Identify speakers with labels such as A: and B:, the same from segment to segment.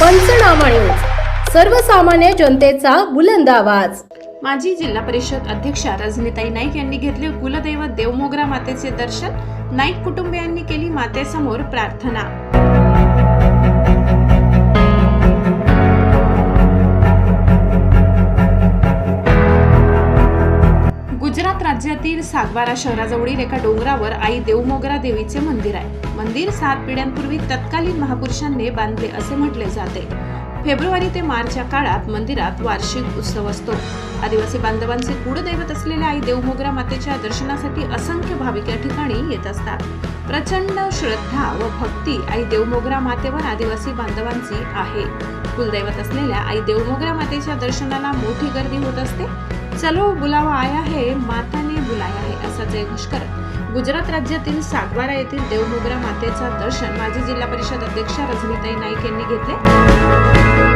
A: पंचनामा न्यूज. सर्वसामान्य जनतेचा बुलंद आवाज.
B: माजी जिल्हा परिषद अध्यक्षा रजनीताई नाईक यांनी घेतले कुलदैवत देवमोगरा मातेचे दर्शन. नाईक कुटुंबियांनी केली मातेसमोर प्रार्थना. सातबारा सागवारा शहराजवळील एका डोंगरावर आई देवमोगरा देवीचे मंदिर आहे. मंदिर सात पिढ्यांपूर्वी तत्कालीन महापुरुषांनी बांधले असे म्हटले जाते. फेब्रुवारी ते मार्च या काळात मंदिरात वार्षिक उत्सव असतो. आदिवासी बांधवांचे कुळदैवत असलेल्या आई देवमोगरा मातेच्या दर्शनासाठी असंख्य भाविक या ठिकाणी येत असतात. प्रचंड श्रद्धा व भक्ती आई देवमोगरा मातेवर आदिवासी बांधवांची आहे. कुलदैवत असलेल्या आई देवमोगरा मातेच्या दर्शनाला मोठी गर्दी होत असते. चलो बुलावा आया है माताने बुलाया है असा जयघोष करत गुजरात राज्यातील सागवारा येथील देवमोगरा मातेचा दर्शन माजी जिल्हा परिषद अध्यक्षा रजनीताई नाईक यांनी घेतले.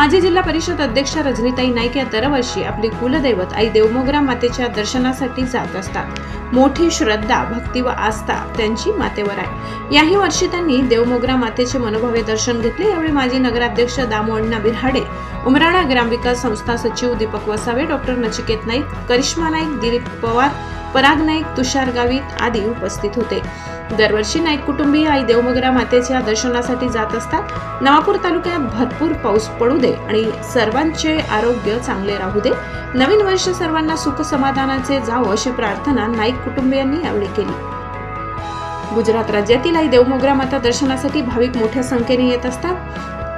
B: माजी जिल्हा परिषद अध्यक्षा रजनीताई नाईक या दरवर्षी आपली कुलदैवत आई देवमोगरा मातेच्या दर्शनासाठी जात असतात. मोठी श्रद्धा भक्ती व आस्था त्यांची मातेवर आहे. याही वर्षी त्यांनी देवमोगरा मातेचे मनोभावे दर्शन घेतले. यावेळी माजी नगराध्यक्ष दामू अण्णा बिरहाडे उमराणा ग्रामविकास संस्था सचिव दीपक वसावे डॉक्टर नचिकेत नाईक करिश्मा नाईक दिलीप पवार पराग नाईक तुषार गावित आदी उपस्थित होते. दरवर्षी नाईक कुटुंबीय आई देवमगरा मातेच्या दर्शनासाठी जात असतात. नवापूर तालुक्यात भरपूर पाऊस पडू दे आणि सर्वांचे आरोग्य चांगले राहू दे. नवीन वर्ष सर्वांना सुख समाधानाचे जावं अशी प्रार्थना नाईक कुटुंबियांनी यावेळी केली. गुजरात राज्यातील आई देवमोगरा माता दर्शनासाठी भाविक मोठ्या संख्येने येत असतात.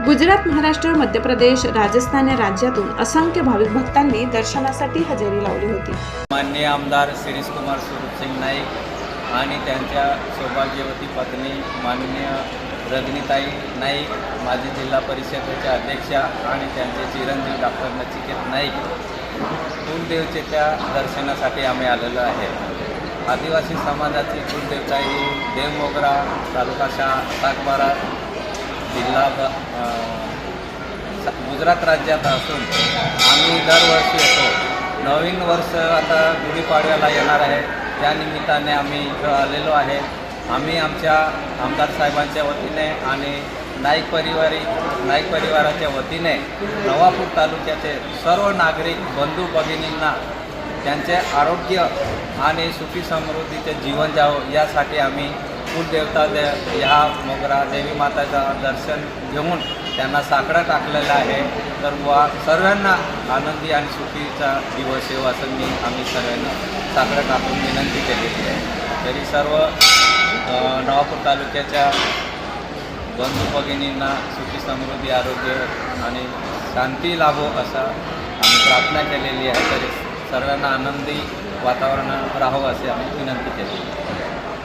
B: गुजरात महाराष्ट्र मध्य प्रदेश राजस्थान या राज्यातून असंख्य भाविक भक्तांनी दर्शनासाठी हजेरी लावली होती.
C: माननीय आमदार शिरीष कुमार स्वरूपसिंग नाईक आणि त्यांच्या सौभाग्यवती पत्नी माननीय रजनीताई नाईक माजी जिल्हा परिषदेच्या अध्यक्षा आणि त्यांचे चिरंजीव डॉक्टर नचिकेत नाईक कुलदेवतेच्या दर्शनासाठी आम्ही आलेलो आहे. आदिवासी समाजाची कुलदेवता ही देवमोगरा तालुका शा सातबारा जिल्हा गुजरात राज्यात असून आम्ही दरवर्षी येतो. नवीन वर्ष आता गुढीपाडव्याला येणार आहे. त्या निमित्ताने आम्ही इथं आलेलो आहे. आम्ही आमच्या आमदार साहेबांच्या वतीने आणि नाईक परिवारी नाईक परिवाराच्या वतीने नवापूर तालुक्याचे सर्व नागरिक बंधू भगिनींना त्यांचे आरोग्य आणि सुखी समृद्धीचे जीवन जावं यासाठी आम्ही कुलदेवता दे ह्या मोगरा देवी माताचं दर्शन घेऊन त्यांना साकडं टाकलेलं आहे. तर वा सर्वांना आनंदी आणि सुखीचा दिवस येऊ असं मी आम्ही सर्वांना साकडं टाकून विनंती केलेली आहे. तरी सर्व नवापूर तालुक्याच्या बंधू भगिनींना सुखी समृद्धी आरोग्य आणि शांती लाभो असा आम्ही प्रार्थना केलेली आहे. तरी सर्वांना आनंदी वातावरण राहावं असे आम्ही विनंती केली